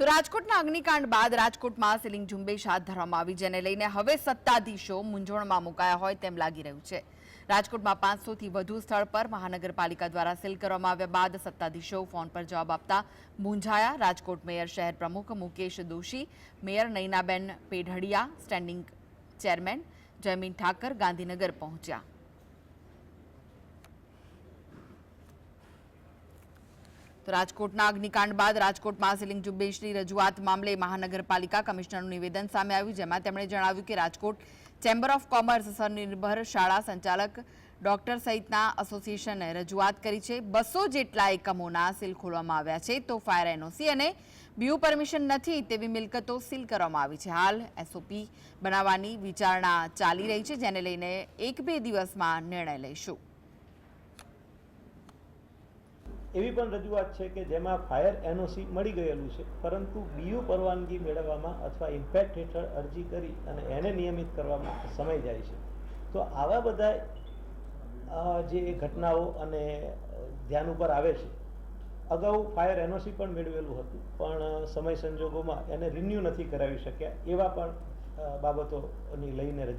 તો રાજકોટના અગ્નિકાંડ બાદ રાજકોટમાં સીલિંગ ઝુંબેશ હાથ ધરવામાં આવી જેને લઈને હવે સત્તાધીશો મૂંઝવણમાં મુકાયા હોય તેમ લાગી રહ્યું છે. રાજકોટમાં પાંચસોથી વધુ સ્થળ પર મહાનગરપાલિકા દ્વારા સીલ કરવામાં આવ્યા બાદ સત્તાધીશો ફોન પર જવાબ આપતા મૂંઝાયા. રાજકોટ મેયર, શહેર પ્રમુખ Mukesh Doshi, mayor Nainaben Pedhadiya, standing chairman Jaymin Thakar Gandhinagar પહોંચ્યા. રાજકોટના અગ્નિકાંડ બાદ રાજકોટમાં સીલિંગ ઝુંબેશની રજૂઆત મામલે મહાનગરપાલિકા કમિશનરનું નિવેદન સામે આવ્યું, જેમાં તેમણે જણાવ્યું કે રાજકોટ ચેમ્બર ઓફ કોમર્સ સ્વનિર્ભર શાળા સંચાલક ડોક્ટર સહિતના એસોસિએશને રજૂઆત કરી છે. બસો જેટલા એકમોના સીલ ખોલવામાં આવ્યા છે. તો ફાયર એનઓસી અને બીયુ પરમિશન નથી તેવી મિલકતો સીલ કરવામાં આવી છે. હાલ એસઓપી બનાવવાની વિચારણા ચાલી રહી છે, જેને લઈને એક બે દિવસમાં નિર્ણય લઈશું. એવી પણ રજૂઆત છે કે જેમાં ફાયર એનઓસી મળી ગયેલું છે, પરંતુ બીયુ પરવાનગી મેળવવામાં અથવા ઇમ્પેક્ટ હેઠળ અરજી કરી અને એને નિયમિત કરવામાં સમય જાય છે. તો આવા બધા જે ઘટનાઓ અને ધ્યાન ઉપર આવે છે, અગાઉ ફાયર એનઓસી પણ મેળવેલું હતું, પણ સમય સંજોગોમાં એને રિન્યૂ નથી કરાવી શક્યા, એવા પણ બાબતોની લઈને રજૂ